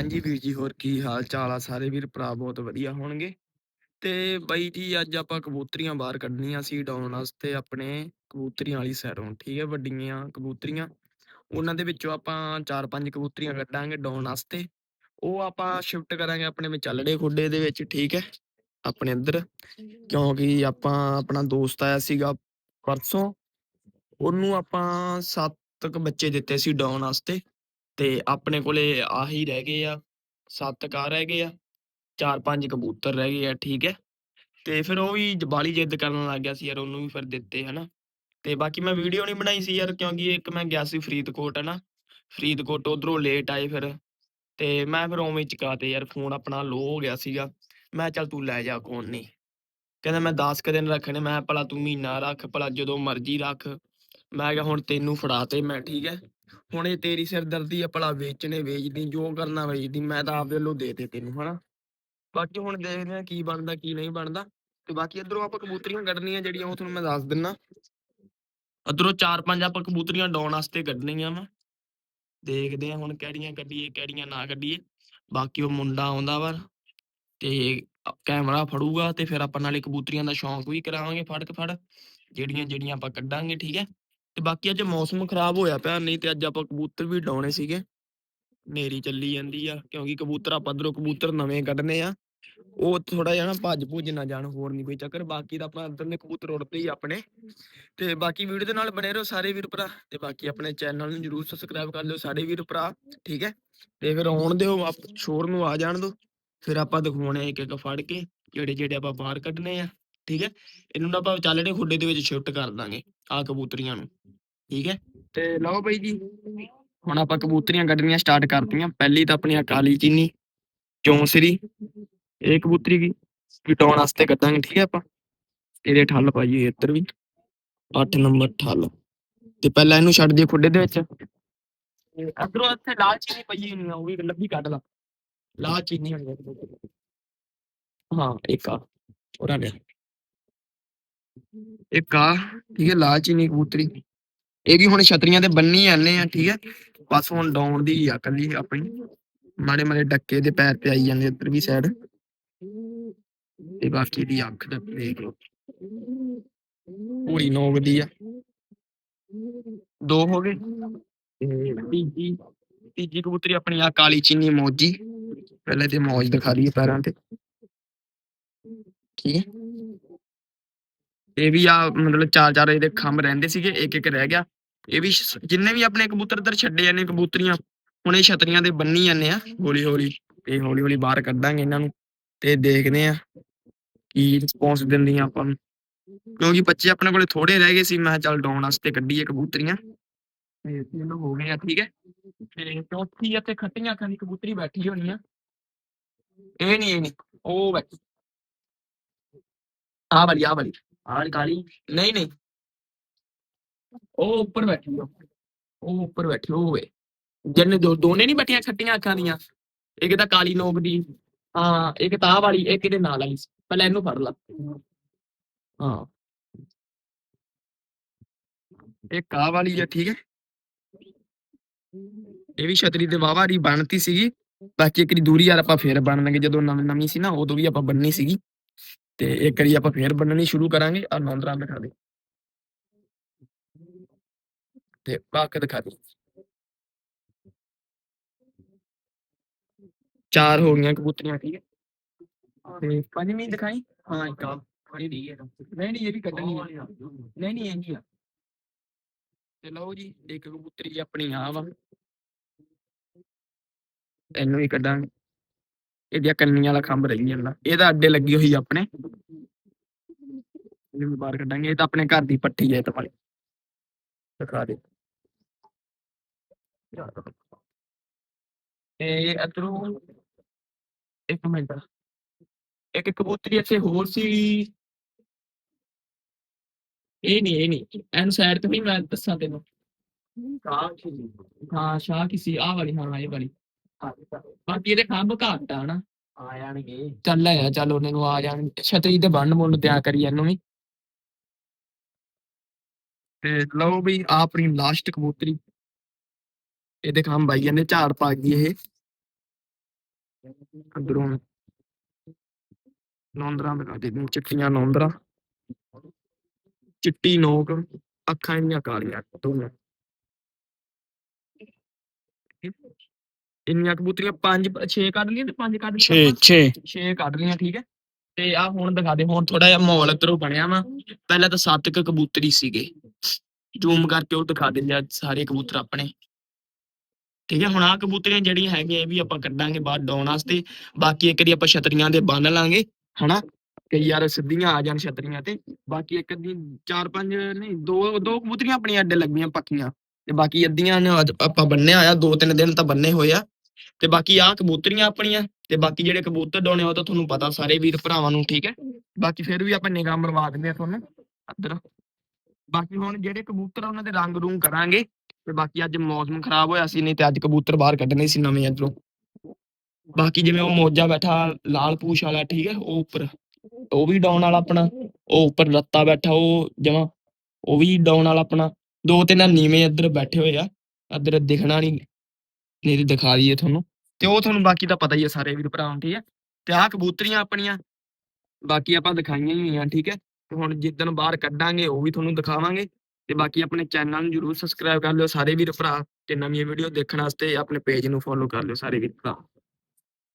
ਹਾਂਜੀ ਵੀਰ ਜੀ, ਹੋਰ ਕੀ ਹਾਲ ਚਾਲ ਆ ਸਾਰੇ ਵੀਰ? ਭਰਾ ਬਹੁਤ ਵਧੀਆ ਹੋਣਗੇ। ਤੇ ਬਾਈ ਜੀ, ਅੱਜ ਆਪਾਂ ਕਬੂਤਰੀਆਂ ਬਾਹਰ ਕੱਢਣੀਆਂ ਸੀ ਡਾਉਣ ਵਾਸਤੇ ਆਪਣੇ ਕਬੂਤਰੀਆਂ ਵਾਲੀ ਸੈਰੋਂ ਠੀਕ ਹੈ ਵੱਡੀਆਂ ਕਬੂਤਰੀਆਂ। ਉਹਨਾਂ ਦੇ ਵਿੱਚੋਂ ਆਪਾਂ ਚਾਰ ਪੰਜ ਕਬੂਤਰੀਆਂ ਕੱਢਾਂਗੇ ਡਾਉਣ ਵਾਸਤੇ। ਉਹ ਆਪਾਂ ਸ਼ਿਫਟ ਕਰਾਂਗੇ ਆਪਣੇ ਵਿਚਾਲੜੇ ਖੁੱਡੇ ਦੇ ਵਿੱਚ, ਠੀਕ ਹੈ? ਆਪਣੇ ਅੰਦਰ। ਕਿਉਂਕਿ ਆਪਾਂ ਆਪਣਾ ਦੋਸਤ ਆਇਆ ਸੀਗਾ ਪਰਸੋਂ। ਉਹਨੂੰ ਆਪਾਂ ਸੱਤ ਕੁ ਬੱਚੇ ਦਿੱਤੇ ਸੀ ਡਾਉਣ ਵਾਸਤੇ। ਤੇ ਆਪਣੇ ਕੋਲੇ ਆਹੀ ਰਹਿ ਗਏ ਆ, ਸੱਤ ਕਾ ਰਹਿ ਗਏ ਆ, ਚਾਰ ਪੰਜ ਕਬੂਤਰ ਰਹਿ ਗਏ ਆ, ਠੀਕ ਹੈ। ਤੇ ਫਿਰ ਉਹ ਵੀ ਬਾਲੀ ਜਿੱਦ ਕਰਨ ਲੱਗ ਗਿਆ ਸੀ ਯਾਰ, ਉਹਨੂੰ ਵੀ ਫਿਰ ਦਿੱਤੇ, ਹਨਾ। ਤੇ ਬਾਕੀ ਮੈਂ ਵੀਡੀਓ ਨਹੀਂ ਬਣਾਈ ਸੀ ਯਾਰ, ਕਿਉਂਕਿ ਇੱਕ ਮੈਂ ਗਿਆ ਸੀ ਫਰੀਦਕੋਟ, ਹਨਾ। ਫਰੀਦਕੋਟ ਉਧਰੋਂ ਲੇਟ ਆਏ ਫਿਰ, ਤੇ ਮੈਂ ਫਿਰ ਉਵੇਂ ਹੀ ਚੁਕਾਤੇ ਯਾਰ, ਫੋਨ ਆਪਣਾ ਲੋ ਹੋ ਗਿਆ ਸੀਗਾ। ਮੈਂ ਕਿਹਾ ਚੱਲ ਤੂੰ ਲੈ ਜਾ ਕੋਣ ਨਹੀਂ। ਕਹਿੰਦਾ ਮੈਂ 10 ਕੁ ਦਿਨ ਰੱਖਣੇ, ਮੈਂ ਕਿਹਾ ਭਲਾ ਤੂੰ ਮਹੀਨਾ ਰੱਖ, ਭਲਾ ਜਦੋਂ ਮਰਜ਼ੀ ਰੱਖ। ਮੈਂ ਕਿਹਾ ਹੁਣ ਤੈਨੂੰ ਫੜਾ ਤੇ ਮੈਂ, ਠੀਕ ਹੈ। ਹੁਣ ਇਹ ਤੇਰੀ ਸਿਰਦਰਦੀ ਆ ਭਲਾ ਵੇਚਣੇ ਵੇਚਦੀ, ਜੋ ਕਰਨਾ ਵੇਚਦੀ, ਮੈਂ ਤਾਂ ਆਪਦੇ ਵੱਲੋਂ ਦੇ ਦੇ ਤੈਨੂੰ, ਹਨਾ? ਬਾਕੀ ਹੁਣ ਦੇਖਦੇ ਆ ਕੀ ਬਣਦਾ, ਕੀ ਨਹੀਂ ਬਣਦਾ। ਤੇ ਬਾਕੀ ਇਧਰੋਂ ਆਪਾਂ ਕਬੂਤਰੀਆਂ ਕੱਢਣੀਆਂ ਜਿਹੜੀਆਂ, ਉਹ ਤੁਹਾਨੂੰ ਮੈਂ ਦੱਸ ਦਿੰਨਾ। ਇਧਰੋਂ ਚਾਰ ਪੰਜ ਆਪਾਂ ਕਬੂਤਰੀਆਂ ਡਾਉਣ ਵਾਸਤੇ ਕੱਢਣੀਆਂ ਵਾ। ਦੇਖਦੇ ਆ ਹੁਣ ਕਿਹੜੀਆਂ ਕੱਢੀਏ, ਕਿਹੜੀਆਂ ਨਾ ਕੱਢੀਏ। ਬਾਕੀ ਉਹ ਮੁੰਡਾ ਆਉਂਦਾ ਵਾ ਤੇ ਕੈਮਰਾ ਫੜੂਗਾ ਤੇ ਫਿਰ ਆਪਾਂ ਨਾਲੇ ਕਬੂਤਰੀਆਂ ਦਾ ਸ਼ੌਂਕ ਵੀ ਕਰਾਵਾਂਗੇ ਫੜ ਕੇ ਫੜ ਜਿਹੜੀਆਂ ਜਿਹੜੀਆਂ ਆਪਾਂ ਕੱਢਾਂਗੇ, ਠੀਕ ਹੈ? ਤੇ ਬਾਕੀ ਅੱਜ ਮੌਸਮ ਖਰਾਬ ਹੋਇਆ ਪਿਆ, ਨਹੀਂ ਤੇ ਅੱਜ ਆਪਾਂ ਕਬੂਤਰ ਵੀ ਡਾਉਣੇ ਸੀਗੇ। ਨੇਰੀ ਚੱਲੀ ਜਾਂਦੀ ਆ, ਕਿਉਂਕਿ ਕਬੂਤਰ ਆਪਾਂ ਅੰਦਰੋਂ ਕਬੂਤਰ ਨਵੇਂ ਕੱਢਨੇ ਆ। ਉਹ ਥੋੜਾ ਜਿਹਾ ਨਾ ਭੱਜ ਭੁੱਜ ਨਾ ਜਾਣ, ਹੋਰ ਨਹੀਂ ਕੋਈ ਚੱਕਰ, ਬਾਕੀ ਤਾਂ ਆਪਾਂ ਅੰਦਰਲੇ ਕਬੂਤਰ ਉੜਦੇ ਹੀ ਆਪਣੇ। ਤੇ ਬਾਕੀ ਵੀਡੀਓ ਦੇ ਨਾਲ ਬਣੇ ਰਹੋ ਸਾਰੇ ਵੀਰ ਭਰਾ, ਤੇ ਬਾਕੀ ਆਪਣੇ ਚੈਨਲ ਨੂੰ ਜਰੂਰ ਸਬਸਕ੍ਰਾਈਬ ਕਰ ਲਿਓ ਸਾਰੇ ਵੀਰ ਭਰਾ, ਠੀਕ ਹੈ? ਤੇ ਫਿਰ ਆਉਣ ਦਿਓ ਸ਼ੋਰ ਨੂੰ ਆ ਜਾਣ ਦਿਓ, ਫਿਰ ਆਪਾਂ ਦਿਖਾਉਣੇ ਇੱਕ ਇੱਕ ਫੜ ਕੇ ਜਿਹੜੇ ਜਿਹੜੇ ਆਪਾਂ ਬਾਹਰ ਕੱਢਨੇ ਆ। ਠੀਕ ਹੈ? ਇਹਨੂੰ ਨਾ ਆਪਾਂ ਚੱਲੜੇ ਖੁੱਡੇ ਦੇ ਵਿੱਚ ਸ਼ਿਫਟ ਕਰ ਦਾਂਗੇ ਆ ਕਬੂਤਰੀਆਂ ਨੂੰ, ਠੀਕ ਹੈ? ਤੇ ਲਓ ਬਈ ਜੀ, ਹੁਣ ਆਪਾਂ ਕਬੂਤਰੀਆਂ ਕੱਢਣੀਆਂ ਸਟਾਰਟ ਕਰਤੀਆਂ, ਪਹਿਲੀ ਤਾਂ ਆਪਣੀ ਕਾਲੀ ਚੀਨੀ ਚੌਂਸਰੀ ਇਹ ਕਬੂਤਰੀ ਕੀ ਕਟਾਉਣ ਵਾਸਤੇ ਕੱਢਾਂਗੇ, ਠੀਕ ਹੈ ਆਪਾਂ? ਇਹਦੇ ਠੱਲ ਪਾਈਏ ਇੱਧਰ ਵੀ 8 ਨੰਬਰ ਠੱਲ, ਤੇ ਪਹਿਲਾਂ ਇਹਨੂੰ ਛੱਡ ਦਿਓ ਖੁੱਡੇ ਦੇ ਵਿੱਚ। ਤੇ ਇੱਥੇ ਲਾਲ ਚੀਨੀ ਪਈ ਨਹੀਂ ਉਹ ਵੀ ਲੱਭੀ ਕੱਢ ਲਾ। ਲਾਲ ਚੀਨੀ ਹਾਂ, ਇੱਕ ਆ ਉਹਦਾ ਲਿਆ ਇੱਕ ਆ, ਠੀਕ ਹੈ ਲਾਲ ਚੀਨੀ ਕਬੂਤਰੀ। ਇਹ ਵੀ ਹੁਣ ਛਤਰੀਆਂ ਤੇ ਬੰਨੀ ਜਾਂਦੇ ਆ, ਠੀਕ ਹੈ। ਬਸ ਹੁਣ ਡਾਉਣ ਦੀ ਆ ਕੱਲੀ ਆਪਣੀ। ਮਾੜੇ ਮਾੜੇ ਡੱਕੇ ਦੇ ਪੈਰ ਤੇ ਆਈ ਜਾਂਦੇ ਇੱਧਰ ਵੀ ਸਾਈਡ ਤੇ ਬਾਕੀ ਦੀ ਅੱਖ ਦਾ ਦੇਖ ਲਓ। ਪੂਰੀ ਨੋਕ ਦੀ ਆ। ਦੋ ਹੋ ਗਏ। ਤੇ ਤੀਜੀ ਤੀਜੀ ਕਬੂਤਰੀ ਆਪਣੀ ਆ ਕਾਲੀ ਚੀਨੀ ਮੌਜੀ। ਪਹਿਲੇ ਤੇ ਮੌਜ ਦਿਖਾ ਦਈਏ ਪੈਰਾਂ ਤੇ। ਠੀਕ ਹੈ। ਇਹ ਵੀ ਆ ਮਤਲਬ ਚਾਰ ਚਾਰ ਇਹਦੇ ਖੰਭ ਰਹਿੰਦੇ ਸੀਗੇ, ਇੱਕ ਇੱਕ ਰਹਿ ਗਿਆ। ਇਹ ਵੀ ਜਿੰਨੇ ਵੀ ਆਪਣੇ ਕਬੂਤਰ ਇੱਧਰ ਛੱਡੇ ਜਾਂਦੇ, ਕਬੂਤਰੀਆਂ, ਹੁਣ ਇਹ ਛਤਰੀਆਂ ਦੇ ਬੰਨੀ ਜਾਂਦੇ ਆ। ਹੌਲੀ ਹੌਲੀ ਤੇ ਹੌਲੀ ਹੌਲੀ ਬਾਹਰ ਕੱਢਾਂਗੇ ਇਹਨਾਂ ਨੂੰ ਤੇ ਦੇਖਦੇ ਆ ਕੀ ਰਿਸਪੌਂਸ ਦਿੰਦੀਆਂ ਆਪਾਂ ਨੂੰ। ਕਿਉਂਕਿ ਬੱਚੇ ਆਪਣੇ ਕੋਲੇ ਥੋੜੇ ਰਹਿ ਗਏ ਸੀ, ਮੈਂ ਕਿਹਾ ਚੱਲ ਡਾਉਣ ਵਾਸਤੇ ਕੱਢੀਏ ਕਬੂਤਰੀਆਂ। ਤੇ ਤਿੰਨ ਹੋ ਗਏ ਆ ਠੀਕ ਹੈ। ਤੇ ਚੌਥੀ ਇੱਥੇ ਖੱਟੀਆਂ ਅੱਖਾਂ ਦੀ ਕਬੂਤਰੀ ਬੈਠੀ ਹੋਣੀ ਆ। ਇਹ ਨਹੀਂ ਇਹ ਨਹੀਂ ਉਹ ਬੈਠੀ। ਆ ਵਾਲੀ ਆ ਵਾਲੀ। ਆਹ ਕਾਲੀ। ਨਹੀਂ ਨਹੀਂ। ਉਹ ਉੱਪਰ ਬੈਠੀ ਆ। ਉਹ ਉੱਪਰ ਬੈਠੀ ਉਹ ਵੇ। ਜਿਹਨੇ ਦੋ, ਦੋਨੇ ਨਹੀਂ ਬੈਠੀਆਂ ਛੱਟੀਆਂ ਅੱਖਾਂ ਦੀਆਂ। ਇੱਕ ਤਾਂ ਕਾਲੀ ਨੋਕ ਦੀ, ਹਾਂ, ਇੱਕ ਤਾਂ ਵਾਲੀ, ਇੱਕ ਇਹਦੇ ਨਾਲ ਵਾਲੀ। ਪਹਿਲਾਂ ਇਹਨੂੰ ਫੜ ਲਾ। ਹਾਂ। ਇਹ ਆਹ ਵਾਲੀ ਆ, ਠੀਕ ਹੈ। ਇਹ ਵੀ ਛਤਰੀ ਦੇ ਵਾਵਾਰੀ ਬਣਤੀ ਸੀਗੀ। ਬਾਕੀ ਇੱਕ ਦੀ ਦੂਰੀ ਯਾਰ ਆਪਾਂ ਫੇਰ ਬਣ ਲਾਂਗੇ ਜਦੋਂ ਨਵੀਂ ਨਵੀਂ ਸੀ ਨਾ, ਉਦੋਂ ਵੀ ਆਪਾਂ ਬੰਨਣੀ ਸੀਗੀ। ਤੇ ਇੱਕ ਵਾਰੀ ਆਪਾਂ ਫੇਰ ਬੰਨਣੀ ਸ਼ੁਰੂ ਕਰਾਂਗੇ ਆ ਨੌਂਦਰਾ ਦਿਖਾ ਦੇ ਤੇ ਬਾਕ ਦਿਖਾ ਦੇ ਚਾਰ ਹੋ ਗਈਆਂ ਕਬੂਤਰੀਆਂ, ਠੀਕ ਹੈ। ਤੇ ਪੰਜਵੀਂ ਦਿਖਾਈ? ਹਾਂ, ਇੱਕ ਆ। ਖੜੀ ਦੀ ਹੈ। ਨਹੀਂ ਨਹੀਂ, ਇਹ ਵੀ ਕੱਢਣੀ ਆ ਨਹੀਂ ਨਹੀਂ, ਇਹ ਆ। ਤੇ ਲਓ ਜੀ, ਇੱਕ ਕਬੂਤਰੀ ਆਪਣੀ ਆ ਵਾ। ਇਹਨੂੰ ਵੀ ਕੱਢਾਂਗੇ। ਇਹਦੀਆਂ ਕੰਨੀਆਂ ਵਾਲਾ ਖੰਭ ਰਹੀ ਜਾਂਦਾ ਇਹਦਾ ਅੱਡੇ ਲੱਗੀ ਹੋਈ ਆਪਣੇ। ਇਹਨੂੰ ਬਾਹਰ ਕੱਢਾਂਗੇ। ਇਹ ਤਾਂ ਆਪਣੇ ਘਰ ਦੀ ਪੱਟੀ ਹੈ ਇਹ ਦਿਖਾ ਦੇ। ਤੇ ਅਧਰੋਂ ਇੱਕ ਮਿੰਟ। ਇੱਕ ਕਬੂਤਰੀ ਇੱਥੇ ਹੋਰ ਸੀ। ਇਹ ਨਹੀਂ ਇਹ ਨਹੀਂ। ਐਨ ਸਾਈਡ ਤੇ ਵੀ ਮੈਂ ਦੱਸਾਂ ਤੈਨੂੰ। ਹਾਂ, ਸ਼ਾਹ ਕਿਸੇ ਆਹ ਵਾਲੀ, ਹਾਂ, ਇਹ ਵਾਲੀ। ਬਾਕੀ ਇਹਦੇ ਖੰਭ ਘੱਟ ਆ ਨਾ ਆ ਜਾਣਗੇ। ਚੱਲ ਆ ਚੱਲ ਉਹਨੇ ਨੂੰ ਆ ਜਾਣ ਛਤਰੀ ਤੇ ਬੰਨ ਮੁੰਨ ਤਿਆ ਕਰੀ ਇਹਨੂੰ ਵੀ। ਤੇ ਲਓ ਵੀ ਆਪਣੀ ਲਾਸਟ ਕਬੂਤਰੀ। ਇਹਦੇ ਖੰਭ ਬਾਈ ਜਾਂਦੇ ਝਾੜ ਪਾ ਗਈ ਇਹ। ਅੰਦਰੋਂ ਨੌਂਦਰਾਂ ਦਿਖਾ ਦੇ ਤੈਨੂੰ ਚਿੱਟੀਆਂ ਨੌਂਦਰਾਂ। ਚਿੱਟੀ ਨੋਕ ਅੱਖਾਂ ਇੰਨੀਆਂ ਕਾਲੀਆਂ ਦੋਵੇਂ ਇੰਨੀਆਂ ਕਬੂਤਰੀਆਂ ਪੰਜ ਛੇ ਕੱਢ ਲਈਆਂ ਤੇ ਪੰਜ ਕੱਢ ਲਈਆਂ। 6 ਆਪਾਂ? 6 ਛੇ ਕੱਢ ਲਈਆਂ ਠੀਕ ਹੈ। ਤੇ ਆ ਹੁਣ ਦਿਖਾ ਦੇ ਹੁਣ ਥੋੜਾ ਜਿਹਾ ਮਾਹੌਲ ਇੱਧਰੋਂ ਬਣਿਆ ਵਾ। ਪਹਿਲਾਂ ਤਾਂ ਸੱਤ ਕੁ ਕਬੂਤਰੀ ਸੀਗੇ। ਜ਼ੂਮ ਕਰਕੇ ਉਹ ਦਿਖਾ ਦਿੰਦੇ ਆ ਸਾਰੇ ਕਬੂਤਰ ਆਪਣੇ। ਠੀਕ ਹੈ ਹੁਣ ਆ ਕਬੂਤਰੀਆਂ ਜਿਹੜੀਆਂ ਹੈਗੀਆਂ ਇਹ ਵੀ ਆਪਾਂ ਕੱਢਾਂਗੇ ਬਾਹਰ ਡਾਉਣ ਵਾਸਤੇ। ਬਾਕੀ ਇੱਕ ਦੀ ਆਪਾਂ ਛਤਰੀਆਂ ਦੇ ਬੰਨ ਲਾਂਗੇ ਹਨਾ? ਕਈ ਯਾਰ ਸਿੱਧੀਆਂ ਆ ਜਾਣ ਛਤਰੀਆਂ ਤੇ। ਬਾਕੀ ਇੱਕ ਦੀ ਚਾਰ ਪੰਜ ਨਹੀਂ ਦੋ ਦੋ ਕਬੂਤਰੀਆਂ ਆਪਣੀਆਂ ਅੱਡੇ ਲੱਗੀਆਂ ਪੱਕੀਆਂ। ਤੇ ਬਾਕੀ ਅੱਧੀਆਂ ਨੇ ਆਪਾਂ ਬੰਨੇ ਆ ਦੋ ਤਿੰਨ ਦਿਨ ਤਾਂ ਬੰਨੇ ਹੋਏ ਆ। ਤੇ ਬਾਕੀ ਆ ਕਬੂਤਰੀਆਂ ਆਪਣੀਆਂ ਤੇ ਬਾਕੀ ਜਿਹੜੇ ਕਬੂਤਰ ਡਾਉਣੇ ਉਹ ਤਾਂ ਤੁਹਾਨੂੰ ਪਤਾ ਸਾਰੇ ਵੀਰ ਭਰਾਵਾਂ ਨੂੰ, ਠੀਕ ਹੈ? ਬਾਕੀ ਫਿਰ ਵੀ ਆਪਾਂ ਨਿਗਾਹ ਮਰਵਾ ਦਿੰਦੇ ਆ ਤੁਹਾਨੂੰ, ਇੱਧਰ। ਬਾਕੀ ਹੁਣ ਜਿਹੜੇ ਕਬੂਤਰ ਉਹਨਾਂ ਦੇ ਰੰਗ ਰੂੰਗ ਕਰਾਂਗੇ ਤੇ ਬਾਕੀ ਅੱਜ ਮੌਸਮ ਖਰਾਬ ਹੋਇਆ ਸੀ, ਨਹੀਂ ਤੇ ਅੱਜ ਕਬੂਤਰ ਬਾਹਰ ਕੱਢਣੇ ਸੀ ਨਵੇਂ ਇੱਧਰੋਂ। ਬਾਕੀ ਜਿਵੇਂ ਉਹ ਮੋਜਾ ਬੈਠਾ, ਲਾਲ ਪੂਛ ਵਾਲਾ, ਠੀਕ ਹੈ, ਉਹ ਉੱਪਰ, ਉਹ ਵੀ ਡਾਉਣ ਵਾਲਾ ਆਪਣਾ, ਉਹ ਉੱਪਰ ਰੱਤਾ ਬੈਠਾ, ਉਹ ਜਮਾ, ਉਹ ਵੀ ਡਾਉਣ ਵਾਲਾ ਆਪਣਾ। ਦੋ ਤਿੰਨ ਨੀਵੇਂ ਇੱਧਰ ਬੈਠੇ ਹੋਏ ਆ, ਇੱਧਰ ਦਿਖਣਾ ਨਹੀਂ ਨਹੀਂ ਤੇ ਦਿਖਾ ਦਈਏ ਤੁਹਾਨੂੰ। ਤੇ ਉਹ ਤੁਹਾਨੂੰ ਬਾਕੀ ਤਾਂ ਪਤਾ ਹੀ ਹੈ ਸਾਰੇ ਵੀਰ ਭਰਾਵਾਂ, ਠੀਕ ਹੈ? ਤੇ ਆਹ ਕਬੂਤਰੀਆਂ ਆਪਣੀਆਂ, ਬਾਕੀ ਆਪਾਂ ਦਿਖਾਈਆਂ ਹੀ ਹੋਈਆਂ, ਠੀਕ ਹੈ? ਤੇ ਹੁਣ ਜਿੱਦਣ ਬਾਹਰ ਕੱਢਾਂਗੇ, ਉਹ ਵੀ ਤੁਹਾਨੂੰ ਦਿਖਾਵਾਂਗੇ। ਤੇ ਬਾਕੀ ਆਪਣੇ ਚੈਨਲ ਨੂੰ ਜਰੂਰ ਸਬਸਕ੍ਰਾਈਬ ਕਰ ਲਿਓ, ਸਾਰੇ ਵੀਰ ਭਰਾ, ਤੇ ਨਵੀਆਂ ਵੀਡੀਓ ਦੇਖਣ ਵਾਸਤੇ ਆਪਣੇ ਪੇਜ ਨੂੰ ਫੋਲੋ ਕਰ ਲਿਓ, ਸਾਰੇ ਵੀਰ ਭਰਾ।